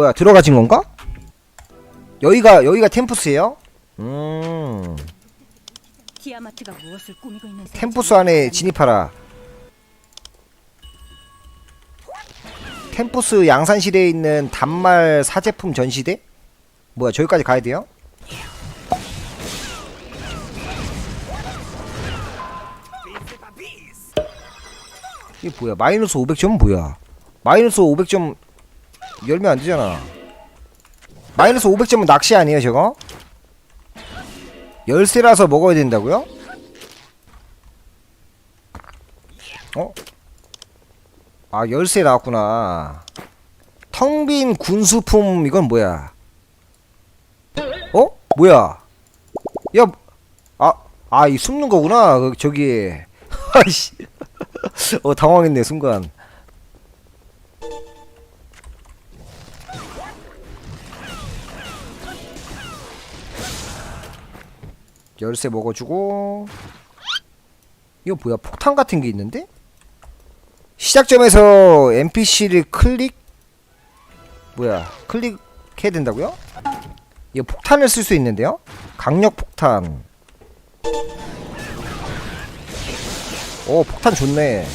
뭐야 들어가진 건가? 여기가 여기가 템푸스예요? 음 티아마트가 무엇을 꾸미고 있는 템푸스 안에 진입하라 템푸스 양산실에 있는 단말 사제품 전시대? 뭐야 저기까지 가야 돼요? 이게 뭐야 마이너스 500점은 뭐야 마이너스 500점 열면 안 되잖아 마이너스 500점은 낚시 아니에요 저거? 열쇠라서 먹어야 된다고요? 어? 아 열쇠 나왔구나 텅 빈 군수품 이건 뭐야 어? 뭐야 야 아, 아, 이 숨는 거구나. 그, 저기. 아이씨. 어, 당황했네, 순간. 열쇠 먹어주고. 이거 뭐야, 폭탄 같은 게 있는데? 시작점에서 NPC를 클릭? 뭐야, 클릭해야 된다고요? 이거 폭탄을 쓸 수 있는데요? 강력 폭탄. 오 폭탄 좋네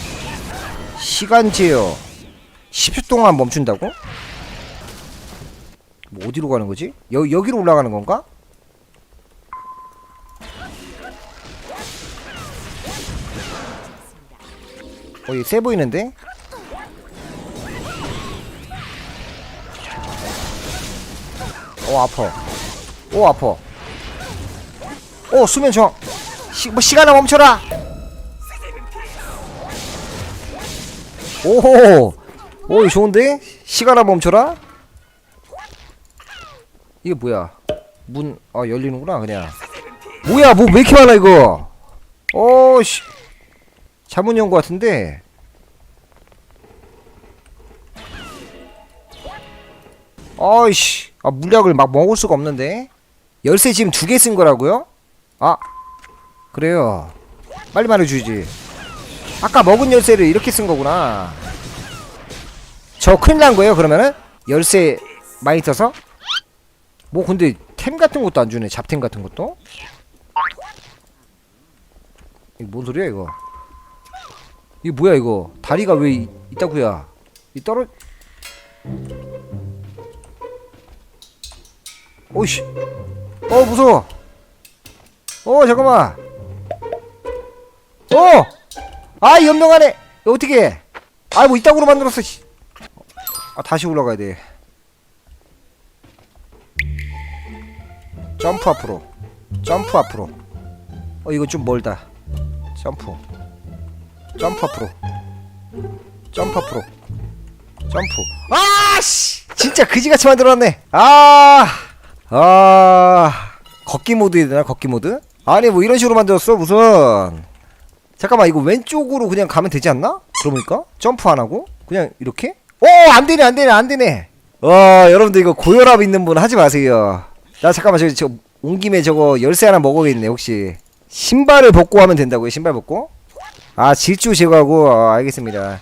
시간 제어 10초 동안 멈춘다고? 뭐 어디로 가는 거지? 여, 여기로 올라가는 건가? 어이 세 보이는데? 오 아파 오 아파 오 수면 저항 시, 뭐 시간아 멈춰라! 오호! 오 좋은데? 시간아 멈춰라? 이게 뭐야? 문 아 열리는구나 그냥. 뭐야 뭐 왜 이렇게 많아 이거? 어씨. 잘못 연거 같은데 아이씨. 아 물약을 막 먹을 수가 없는데. 열쇠 지금 두 개 쓴 거라고요? 아 그래요. 빨리 말해주지. 아까 먹은 열쇠를 이렇게 쓴 거구나. 저 큰일 난 거예요 그러면은? 열쇠 많이 떠서? 뭐 근데 템 같은 것도 안 주네. 잡템 같은 것도? 이거 뭔 소리야 이거? 이거 뭐야 이거? 다리가 왜 이, 있다구야 이 떨어 오이씨. 어 무서워. 어 잠깐만. 어! 아 연명하네 어떻게 해? 아 뭐 이따구로 만들었어 씨. 아 다시 올라가야 돼. 점프 앞으로. 점프 앞으로. 어 이거 좀 멀다. 점프. 점프 앞으로. 점프 앞으로. 점프. 아 씨! 진짜 그지같이 만들어놨네. 아 아, 걷기 모드 해야 되나 걷기 모드? 아니 뭐 이런 식으로 만들었어 무슨 잠깐만 이거 왼쪽으로 그냥 가면 되지 않나? 그러니까 점프 안 하고 그냥 이렇게? 오 안되네 안되네 안되네 와 여러분들 이거 고혈압 있는 분 하지 마세요 나 잠깐만 저기 저 온 김에 저거 열쇠 하나 먹어야겠네 혹시 신발을 벗고 하면 된다고요 신발 벗고? 아 질주 제거하고 어, 알겠습니다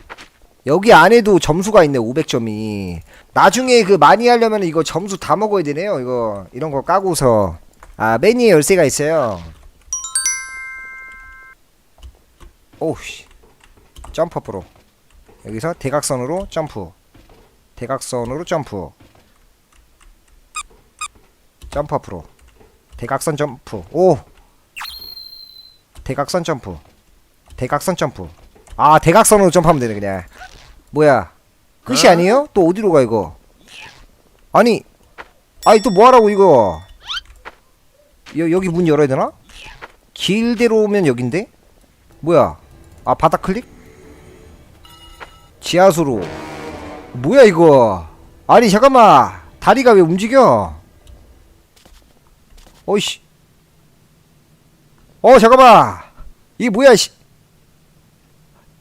여기 안에도 점수가 있네 500점이. 나중에 그 많이 하려면 이거 점수 다 먹어야 되네요 이거. 이런 거 까고서. 아 매니에 열쇠가 있어요. 오우씨. 점프 앞으로. 여기서 대각선으로 점프. 대각선으로 점프. 점프 앞으로. 대각선 점프. 오 대각선 점프. 대각선 점프. 아 대각선으로 점프하면 되네 그냥 뭐야? 끝이 아니에요? 또 어디로 가 이거? 아니 아니 또 뭐하라고 이거? 여, 여기 문 열어야 되나? 길대로 오면 여긴데? 뭐야? 아 바닥 클릭? 지하수로. 뭐야 이거? 아니 잠깐만. 다리가 왜 움직여? 어이씨. 어 잠깐만. 이게 뭐야 씨?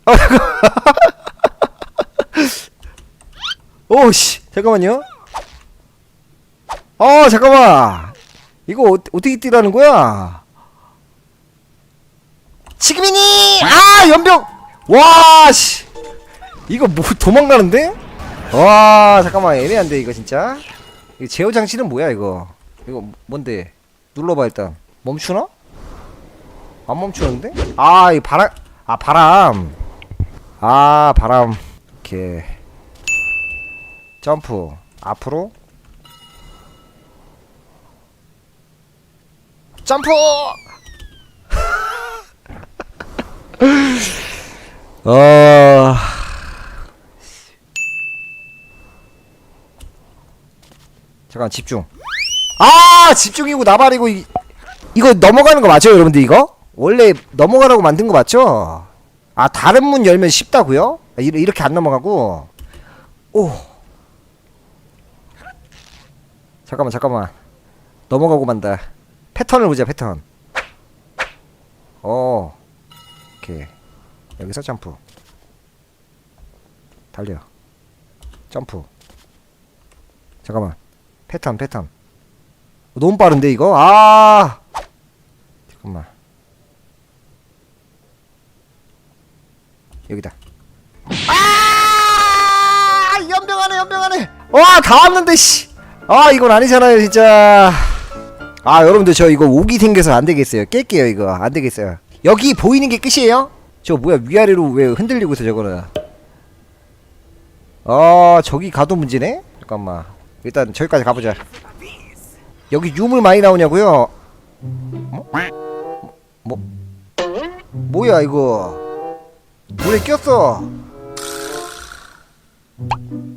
아, 잠깐 오씨. 잠깐만요. 어 잠깐만. 이거 어, 어떻게 뛰라는 거야? 지금이니! 아 연병! 와씨. 이거 뭐 도망가는데? 와 잠깐만. 애매한데 이거 진짜. 이거 제어 장치는 뭐야 이거? 이거 뭔데? 눌러봐 일단. 멈추나? 안 멈추는데? 아 이 바람. 아 바람. 아 바람. 이렇게 점프. 앞으로. 점프! 어. 잠깐 집중. 아 집중이고 나발이고 이, 이거 넘어가는 거 맞죠 여러분들 이거? 원래 넘어가라고 만든 거 맞죠? 아 다른 문 열면 쉽다고요? 아, 이렇게 이렇게 안 넘어가고. 오 잠깐만 잠깐만. 넘어가고 만다. 패턴을 보자 패턴. 어. 오케이. 여기서 점프. 달려. 점프. 잠깐만. 패턴 패턴. 너무 빠른데 이거? 아! 잠깐만. 여기다. 아! 연병하네 연병하네. 와 다 왔는데 씨 아 이건 아니잖아요 진짜. 아 여러분들 저 이거 오기 생겨서 안 되겠어요. 깰게요 이거. 안 되겠어요. 여기 보이는 게 끝이에요? 저 뭐야 위아래로 왜 흔들리고 있어 저거는? 아 저기 가도 문제네? 잠깐만. 일단 저기까지 가보자. 여기 유물 많이 나오냐고요? 뭐? 뭐? 뭐야 이거? 물에 꼈어.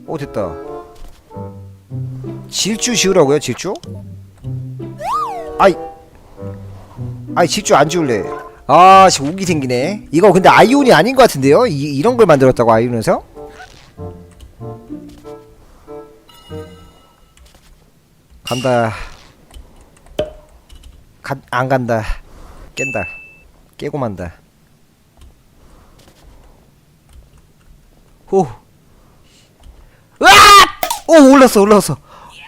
오 됐다 질주 지으라고요 질주? 아이. 아이 질주 안 지울래. 아 지금 우기 생기네. 이거 근데 아이온이 아닌 것 같은데요? 이, 이런 걸 만들었다고 아이온에서? 간다. 가, 안 간다. 깬다. 깨고 만다. 오 으악! 오 올랐어 올랐어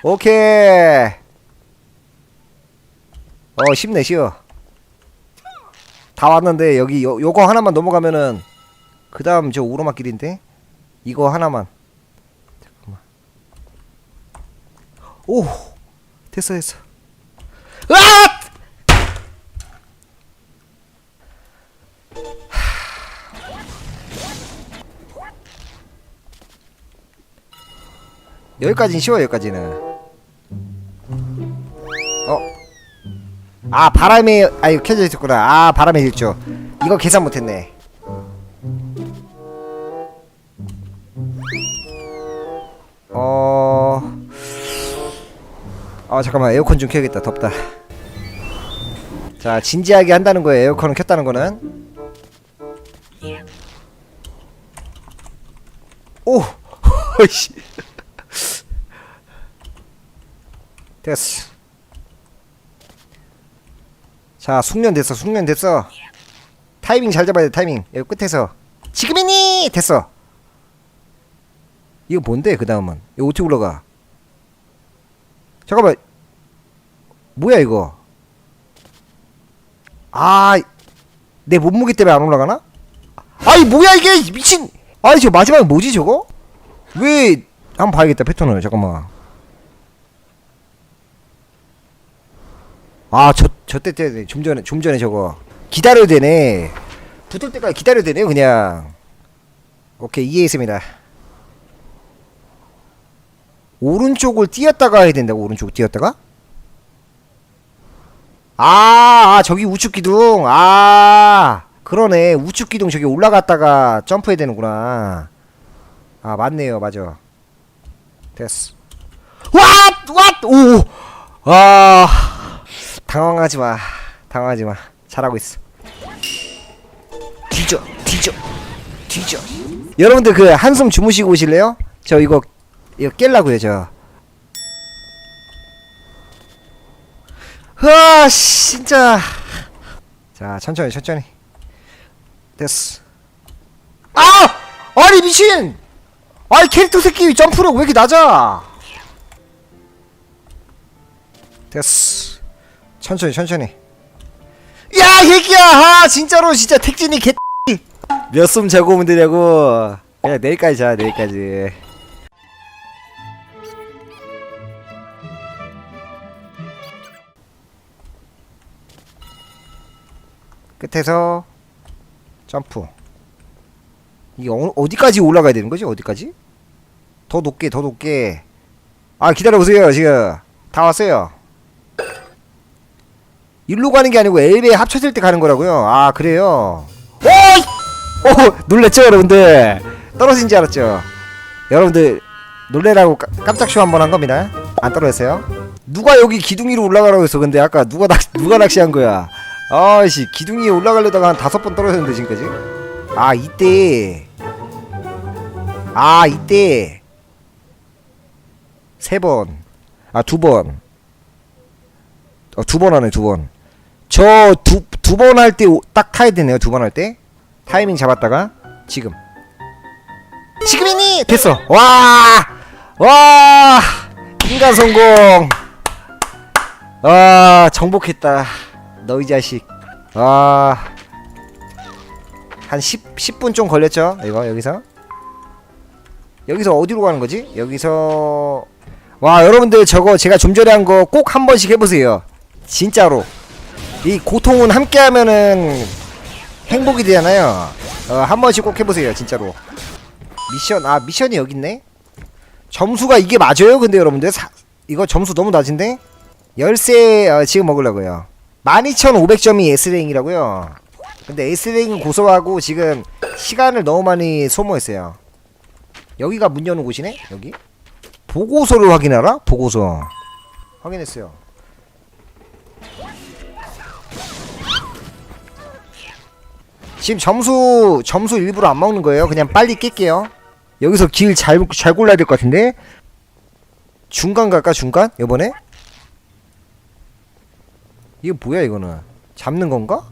오케이. 어 쉽네 쉬워. 다 왔는데 여기 요, 요거 하나만 넘어가면은 그 다음 저 오르막길인데? 이거 하나만. 잠깐만. 오! 됐어 됐어. 으악! 여기까지는 쉬워 여기까지는 아 바람이 아 이거 켜져 있었구나. 아 바람의 질주 이거 계산 못했네. 어... 아 잠깐만. 에어컨 좀 켜야겠다. 덥다. 자 진지하게 한다는 거예요. 에어컨을 켰다는 거는. 오! 씨. 됐어 자 숙련 됐어 숙련 됐어. 타이밍 잘 잡아야 돼 타이밍. 여기 끝에서. 지금이니! 됐어. 이거 뭔데 그 다음은? 이거 어떻게 올라가. 잠깐만. 뭐야 이거? 아 내 몸무게 때문에 안 올라가나? 아이 뭐야 이게? 미친! 아니 저 마지막에 뭐지 저거? 왜 한번 봐야겠다 패턴을. 잠깐만. 아, 저, 저때 때, 좀 전에, 좀 전에 저거. 기다려야 되네. 붙을 때까지 기다려야 되네요, 그냥. 오케이, 이해했습니다. 오른쪽을 뛰었다가 해야 된다고, 오른쪽 뛰었다가? 아, 아, 저기 우측 기둥. 아, 그러네. 우측 기둥 저기 올라갔다가 점프해야 되는구나. 아, 맞네요, 맞아. 됐어. 왓! 왓! 오! 아. 당황하지 마. 당황하지 마. 잘하고 있어. 뒤져, 뒤져, 뒤져. 여러분들 그 한숨 주무시고 오실래요? 저 이거 이거 깰라고요, 저. 아, 씨, 진짜. 자, 천천히, 천천히. 됐어. 아! 아니 미친! 아니 캐릭터 새끼 점프력 왜 이렇게 낮아? 됐어. 천천히 천천히. 야 핵이야! 아, 진짜로 진짜 택진이 개 몇숨 자고 오면 되냐고. 그냥 내일까지 자 내일까지. 끝에서 점프. 이게 어, 어디까지 올라가야 되는 거지 어디까지? 더 높게 더 높게. 아 기다려보세요 지금. 다 왔어요. 일로 가는 게 아니고 엘베 합쳐질 때 가는 거라고요. 아 그래요? 오이 오 놀랬죠 여러분들? 떨어진 줄 알았죠? 여러분들 놀래라고 깜- 깜짝 쇼 한번 한 겁니다. 안 떨어졌어요? 누가 여기 기둥 위로 올라가라고 했어? 근데 아까 누가 낚 누가 낚시한 거야? 아씨 기둥 위에 올라가려다가 한 다섯 번 떨어졌는데 지금까지? 아 이때. 아 이때. 세 번 아 두 번. 어, 두 번 하네 두 번 저 두 두 번 할 때 딱 타야 되네요 두 번 할 때. 타이밍 잡았다가 지금. 지금이니! 됐어. 와 와! 인간 성공! 아 정복했다. 너이 자식. 아 한 10, 10분 좀 걸렸죠? 이거 여기서? 여기서 어디로 가는 거지? 여기서. 와 여러분들 저거 제가 좀 전에 한 거 꼭 한 번씩 해보세요. 진짜로 이 고통은 함께 하면은 행복이 되잖아요. 어, 한 번씩 꼭 해보세요 진짜로. 미션 아 미션이 여기 있네? 점수가 이게 맞아요 근데 여러분들? 사, 이거 점수 너무 낮은데? 열쇠 어, 지금 먹으려고요. 12500점이 S랭이라고요. 근데 S랭은 고소하고 지금 시간을 너무 많이 소모했어요. 여기가 문 여는 곳이네? 여기? 보고서를 확인하라? 보고서. 확인했어요 지금 점수 점수 일부러 안 먹는 거예요. 그냥 빨리 깰게요. 여기서 길 잘 잘 골라야 될 것 같은데? 중간 갈까 중간? 이번에? 이거 뭐야 이거는? 잡는 건가?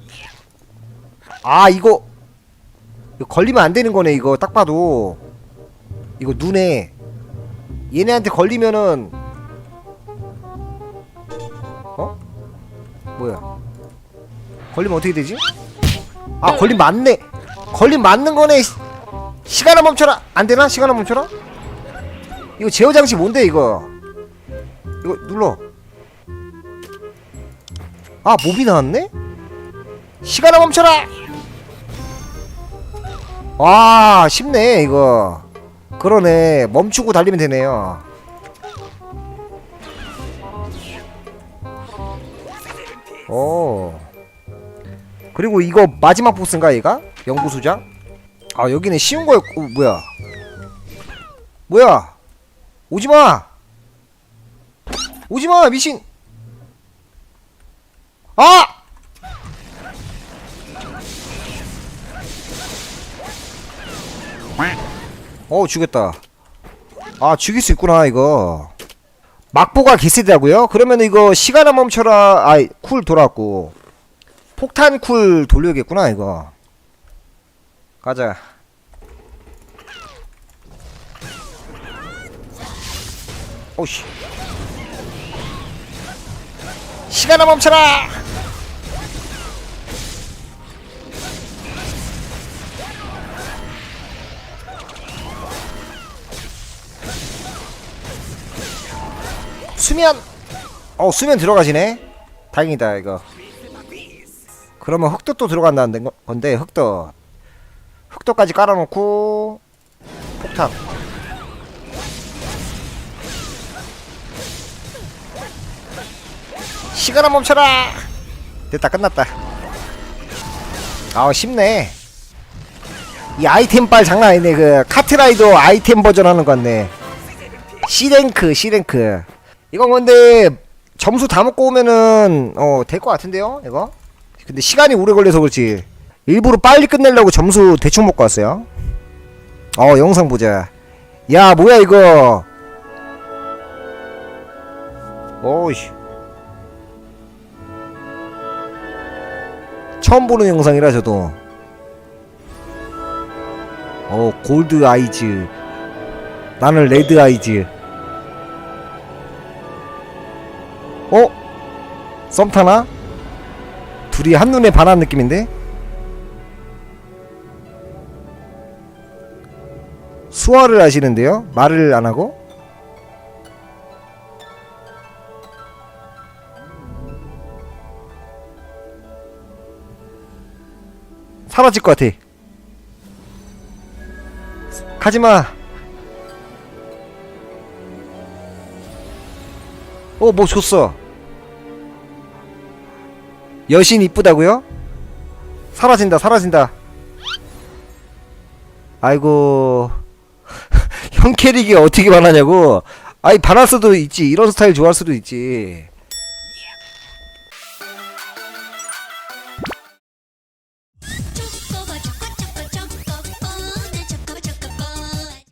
아 이거! 이거 걸리면 안 되는 거네 이거. 딱 봐도. 이거 눈에 얘네한테 걸리면은 어? 뭐야? 걸리면 어떻게 되지? 아 걸림 맞네. 걸림 맞는 거네 시- 시간을 멈춰라. 안 되나? 시간을 멈춰라? 이거 제어 장치 뭔데 이거? 이거 눌러. 아 몹이 나왔네? 시간을 멈춰라! 와 쉽네 이거. 그러네. 멈추고 달리면 되네요. 오 그리고 이거 마지막 보스인가 얘가? 영구수장? 아 여기는 쉬운 거였고 어, 뭐야 뭐야 오지마 오지마 미신 아! 어 죽였다 아 죽일 수 있구나 이거 막보가 개세다고요? 그러면 이거 시간을 멈춰라 아이 쿨 돌아왔고 폭탄 쿨 돌려야겠구나 이거. 가자. 오씨. 시간을 멈춰라! 수면. 어 수면 들어가시네? 다행이다 이거 그러면 흑도 또 들어간다는 거- 건데 흑도. 흑도까지 깔아놓고 폭탄. 시간을 멈춰라! 됐다 끝났다. 아우 쉽네. 이 아이템 빨 장난 아니네 그. 카트라이더 아이템 버전 하는 거 같네. C랭크 C랭크. 이건 근데 점수 다 먹고 오면은 어될 것 같은데요 이거 근데 시간이 오래 걸려서 그렇지. 일부러 빨리 끝내려고 점수 대충 먹고 왔어요. 어 영상 보자. 야 뭐야 이거? 오이씨. 처음 보는 영상이라 저도. 어 골드 아이즈. 나는 레드 아이즈. 어? 썸 타나? 둘이 한눈에 반한 느낌인데? 수화를 하시는데요? 말을 안 하고? 사라질 것 같아 가지마 어 뭐 줬어 여신 이쁘다고요? 사라진다 사라진다. 아이고. 형 캐릭이 어떻게 반하냐고? 아니 반할 수도 있지. 이런 스타일 좋아할 수도 있지